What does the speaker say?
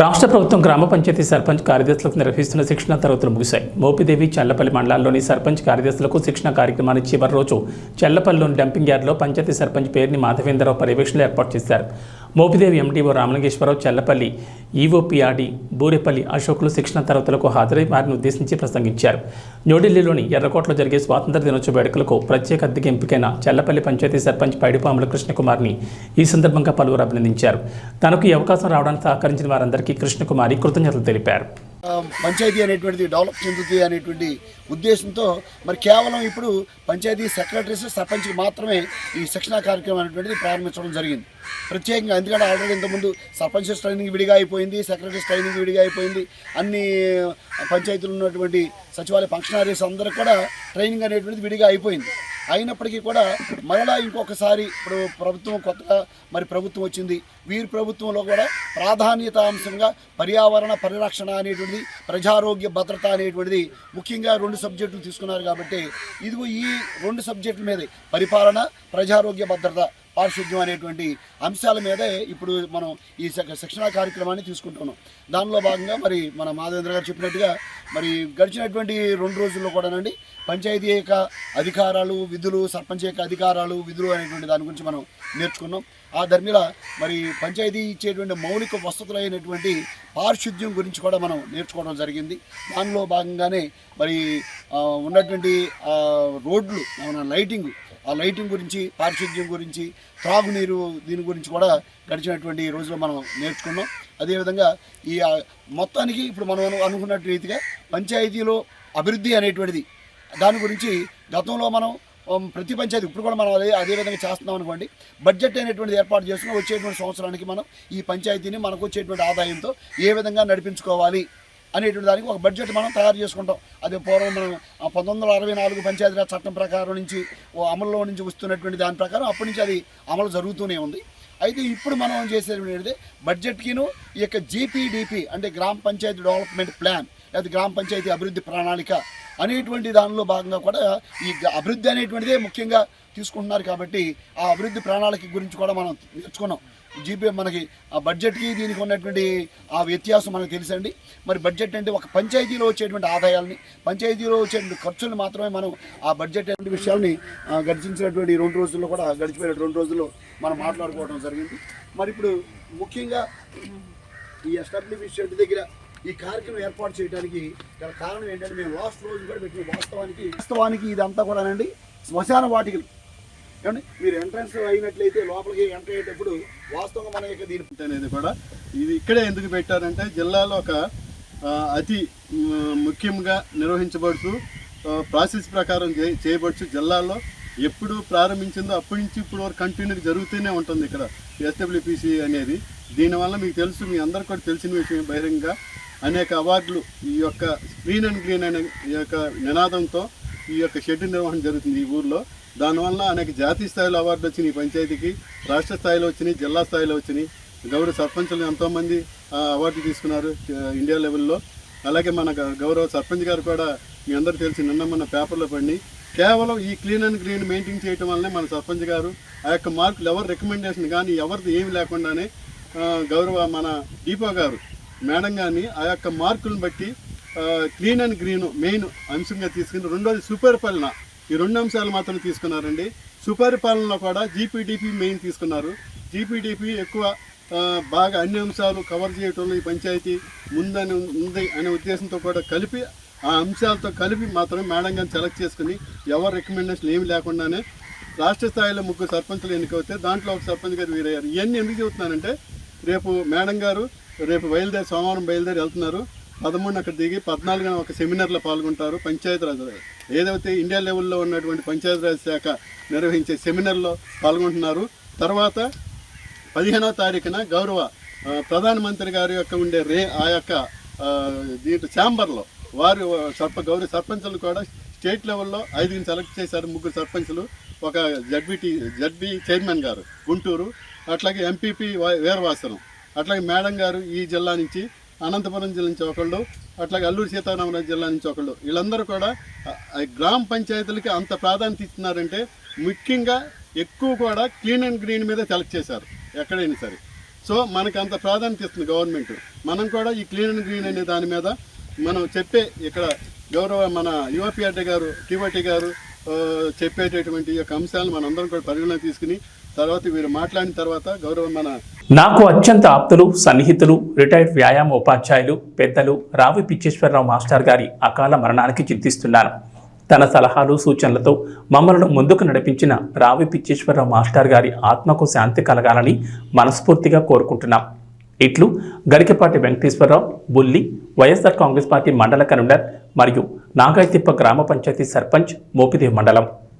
రాష్ట్ర ప్రభుత్వం గ్రామ పంచాయతీ సర్పంచ్ కార్యదర్శులకు నిర్వహిస్తున్న శిక్షణ తరగతులు ముగిశాయి. మోపిదేవి చల్లపల్లి మండలాల్లోని సర్పంచ్ కార్యదర్శులకు శిక్షణ కార్యక్రమాన్ని చివరి రోజు చల్లపల్లిలోని డంపింగ్ యార్డ్లో పంచాయతీ సర్పంచ్ పేరుని మాధవేంద్రరావు పర్యవేక్షణలో ఏర్పాటు చేశారు. మోపిదేవి ఎండీఓ రామలింగేశ్వరరావు చల్లపల్లి ఈఓపిఆర్డి బూరేపల్లి అశోకులు శిక్షణ తరగతులకు హాజరై వారిని ఉద్దేశించి ప్రసంగించారు. న్యూఢిల్లీలోని ఎర్రకోటలో జరిగే స్వాతంత్ర దినోత్సవ వేడుకలకు ప్రత్యేక అద్దెకి ఎంపికైన చల్లపల్లి పంచాయతీ సర్పంచ్ పైడిపాముల కృష్ణకుమార్ని ఈ సందర్భంగా పలువురు అభినందించారు. తనకు ఈ అవకాశం రావడానికి సహకరించిన వారందరికీ కృష్ణకుమారి కృతజ్ఞతలు తెలిపారు. పంచాయతీ అనేటువంటిది డెవలప్ చెందుతుంది అనేటువంటి ఉద్దేశంతో మరి కేవలం ఇప్పుడు పంచాయతీ సెక్రటరీస్ సర్పంచ్కి మాత్రమే ఈ శిక్షణా కార్యక్రమం అనేటువంటిది ప్రారంభించడం జరిగింది. ప్రత్యేకంగా ఎందుకంటే ఆల్రెడీ ఇంతకుముందు సర్పంచెస్ ట్రైనింగ్ విడిగా అయిపోయింది సెక్రటరీస్ ట్రైనింగ్ విడిగా అయిపోయింది అన్ని పంచాయతీలు ఉన్నటువంటి సచివాలయ ఫంక్షనరీస్ అందరూ కూడా ట్రైనింగ్ అనేటువంటిది విడిగా అయిపోయింది. అయినప్పటికీ కూడా మరలా ఇంకొకసారి ఇప్పుడు ప్రభుత్వం కొత్తగా మరి ప్రభుత్వం వచ్చింది. వీరి ప్రభుత్వంలో కూడా ప్రాధాన్యత అంశంగా పర్యావరణ పరిరక్షణ అనేటువంటిది ప్రజారోగ్య భద్రత అనేటువంటిది ముఖ్యంగా రెండు సబ్జెక్టులు తీసుకున్నారు కాబట్టి ఇదిగో ఈ రెండు సబ్జెక్టుల మీద పరిపాలన ప్రజారోగ్య భద్రత. పారిశుద్ధ్యం అనేటువంటి అంశాల మీదే ఇప్పుడు మనం ఈ శిక్ష- శిక్షణా కార్యక్రమాన్ని తీసుకుంటున్నాం. దానిలో భాగంగా మరి మన మాధవేంద్ర గారు చెప్పినట్టుగా మరి గడిచినటువంటి రెండు రోజుల్లో కూడానండి పంచాయతీ యొక్క అధికారాలు విధులు సర్పంచ్ యొక్క అధికారాలు విధులు అనేటువంటి దాని గురించి మనం నేర్చుకున్నాం. ఆ ధర్మిల మరి పంచాయతీ ఇచ్చేటువంటి మౌలిక వసతులైనటువంటి పారిశుద్ధ్యం గురించి కూడా మనం నేర్చుకోవడం జరిగింది. దానిలో భాగంగానే మరి ఉన్నటువంటి రోడ్లు మన లైటింగ్ ఆ లైటింగ్ గురించి పారిశుద్ధ్యం గురించి త్రాగునీరు దీని గురించి కూడా గడిచినటువంటి రోజుల్లో మనం నేర్చుకున్నాం. అదేవిధంగా ఈ మొత్తానికి ఇప్పుడు మనం అనుకున్న రీతిగా పంచాయతీలో అభివృద్ధి అనేటువంటిది దాని గురించి గతంలో మనం ప్రతి పంచాయతీ ఇప్పుడు కూడా మనం అదే అదే విధంగా చేస్తున్నాం అనుకోండి. బడ్జెట్ అనేటువంటిది ఏర్పాటు చేసుకుని వచ్చేటువంటి సంవత్సరానికి మనం ఈ పంచాయతీని మనకు వచ్చేటువంటి ఆదాయంతో ఏ విధంగా నడిపించుకోవాలి అనేటువంటి దానికి ఒక బడ్జెట్ మనం తయారు చేసుకుంటాం. అది పూర్వం మనం పంతొమ్మిది వందల అరవై నాలుగు పంచాయతీరాజ్ చట్టం ప్రకారం నుంచి ఓ అమల్లో నుంచి వస్తున్నటువంటి దాని ప్రకారం అప్పటి నుంచి అది అమలు జరుగుతూనే ఉంది. అయితే ఇప్పుడు మనం చేసేది బడ్జెట్కిను ఈ యొక్క జీపీడీపీ అంటే గ్రామ పంచాయతీ డెవలప్మెంట్ ప్లాన్ లేదా గ్రామ పంచాయతీ అభివృద్ధి ప్రణాళిక అనేటువంటి దానిలో భాగంగా కూడా ఈ అభివృద్ధి అనేటువంటిదే ముఖ్యంగా తీసుకుంటున్నారు కాబట్టి ఆ అభివృద్ధి ప్రణాళిక గురించి కూడా మనం నేర్చుకున్నాం. జీపే మనకి ఆ బడ్జెట్కి దీనికి ఉన్నటువంటి ఆ వ్యత్యాసం మనకు తెలుసండి. మరి బడ్జెట్ అంటే ఒక పంచాయతీలో వచ్చేటువంటి ఆదాయాలని పంచాయతీలో వచ్చేటువంటి ఖర్చులు మాత్రమే మనం ఆ బడ్జెట్ అనే విషయాల్ని గడిచించినటువంటి రెండు రోజుల్లో కూడా గడిచిపోయిన రెండు రోజుల్లో మనం మాట్లాడుకోవడం జరిగింది. మరి ఇప్పుడు ముఖ్యంగా ఈ ఎస్టాబ్లిష్మెంట్ దగ్గర ఈ కార్యక్రమం ఏర్పాటు చేయడానికి గల కారణం ఏంటంటే మేము లాస్ట్ రోజు కూడా పెట్టిన వాస్తవానికి వాస్తవానికి ఇదంతా కూడానండి శ్మశాన వాటికలు. ఏమండి మీరు ఎంట్రన్స్ అయినట్లయితే లోపలికి ఎంటర్ అయ్యేటప్పుడు వాస్తవంగా మన యొక్క దీని అనేది కూడా ఇది ఇక్కడే ఎందుకు పెట్టారంటే జిల్లాలో ఒక అతి ముఖ్యంగా నిర్వహించబడుతూ ప్రాసెస్ ప్రకారం చే- చేయబడుచు జిల్లాలో ఎప్పుడు ప్రారంభించిందో అప్పటి నుంచి ఇప్పుడు వరకు కంటిన్యూ జరుగుతూనే ఉంటుంది ఇక్కడ ఎస్డబ్ల్యూపిసి అనేది. దీనివల్ల మీకు తెలుసు మీ అందరికి కూడా తెలిసిన విషయం బహిరంగ అనేక అవార్డులు ఈ యొక్క గ్రీన్ అండ్ గ్రీన్ అనే ఈ యొక్క నినాదంతో ఈ యొక్క షెడ్ నిర్వహణ జరుగుతుంది ఈ ఊర్లో. దానివల్ల అనేక జాతీయ స్థాయిలో అవార్డులు వచ్చినాయి ఈ పంచాయతీకి రాష్ట్ర స్థాయిలో వచ్చినాయి జిల్లా స్థాయిలో వచ్చినాయి. గౌరవ సర్పంచులు ఎంతోమంది అవార్డు తీసుకున్నారు ఇండియా లెవెల్లో. అలాగే మన గౌరవ సర్పంచ్ గారు కూడా మీ అందరూ తెలిసి నిన్న మన పేపర్లో పడి కేవలం ఈ క్లీన్ అండ్ గ్రీన్ మెయింటైన్ చేయడం వల్లనే మన సర్పంచ్ గారు ఆ యొక్క మార్కులు ఎవరు రికమెండేషన్ కానీ ఎవరిది ఏమి లేకుండానే గౌరవ మన దీపా గారు మేడం కానీ ఆ యొక్క మార్కులను బట్టి క్లీన్ అండ్ గ్రీన్ మెయిన్ అంశంగా తీసుకుని రెండోది సుపరిపాలన ఈ రెండు అంశాలు మాత్రం తీసుకున్నారండి. సుపరిపాలనలో కూడా జీపీడీపీ మెయిన్ తీసుకున్నారు. జీపీడీపీ ఎక్కువ బాగా అన్ని అంశాలు కవర్ చేయటంలో ఈ పంచాయతీ ముందని ఉంది అనే ఉద్దేశంతో కూడా కలిపి ఆ అంశాలతో కలిపి మాత్రం మేడం గారిని సెలెక్ట్ చేసుకుని ఎవరు రికమెండేషన్ ఏమి లేకుండానే రాష్ట్ర స్థాయిలో ముగ్గురు సర్పంచులు ఎన్నికవుతే దాంట్లో ఒక సర్పంచ్ గారు వీరయ్యారు. ఇవన్నీ ఎందుకు చెబుతున్నానంటే రేపు మేడం గారు రేపు బయలుదేరి సోమవారం బయలుదేరి వెళ్తున్నారు. పదమూడున అక్కడ దిగి పద్నాలుగున ఒక సెమినార్లో పాల్గొంటారు పంచాయతీరాజ్. ఏదైతే ఇండియా లెవెల్లో ఉన్నటువంటి పంచాయతీరాజ్ శాఖ నిర్వహించే సెమినార్లో పాల్గొంటున్నారు. తర్వాత పదిహేనవ తారీఖున గౌరవ ప్రధానమంత్రి గారి యొక్క ఉండే రే ఆ యొక్క ఆ, దీంట్లో ఛాంబర్లో వారు సర్ప గౌరవ సర్పంచులు కూడా స్టేట్ లెవెల్లో ఐదుగురిని సెలెక్ట్ చేశారు. ముగ్గురు సర్పంచులు ఒక జడ్బిటి జడ్బి చైర్మన్ గారు గుంటూరు అట్లాగే ఎంపీపీ వీరవాసనం అట్లాగే మేడం గారు ఈ జిల్లా నుంచి అనంతపురం జిల్లా నుంచి ఒకళ్ళు అట్లాగే అల్లూరు సీతారామరాజు జిల్లా నుంచి ఒకళ్ళు. వీళ్ళందరూ కూడా గ్రామ పంచాయతీలకి అంత ప్రాధాన్యత ఇస్తున్నారంటే ముఖ్యంగా ఎక్కువ కూడా క్లీన్ అండ్ గ్రీన్ మీద సెలెక్ట్ చేశారు ఎక్కడైనా సరే. సో మనకు అంత ప్రాధాన్యత ఇస్తుంది గవర్నమెంట్. మనం కూడా ఈ క్లీన్ అండ్ గ్రీన్ అనే దాని మీద మనం చెప్పే ఇక్కడ గౌరవ మన యువపిఆర్టీ గారు టీవటి గారు చెప్పేటటువంటి ఈ యొక్క అంశాలను మనందరం కూడా పరిగణన తీసుకుని తర్వాత వీరు మాట్లాడిన తర్వాత గౌరవ మన నాకు అత్యంత ఆప్తులు సన్నిహితులు రిటైర్డ్ వ్యాయామ ఉపాధ్యాయులు పెద్దలు రావి పిచ్చేశ్వరరావు మాస్టర్ గారి అకాల మరణానికి చింతిస్తున్నాను. తన సలహాలు సూచనలతో మమ్మల్ని ముందుకు నడిపించిన రావి పిచ్చేశ్వరరావు మాస్టర్ గారి ఆత్మకు శాంతి కలగాలని మనస్ఫూర్తిగా కోరుకుంటున్నాం. ఇట్లు గరికపాటి వెంకటేశ్వరరావు బుల్లి వైఎస్ఆర్ కాంగ్రెస్ పార్టీ మండల కన్వీనర్ మరియు నాగాయతిప్ప గ్రామ పంచాయతీ సర్పంచ్ మోపిదేవి మండలం.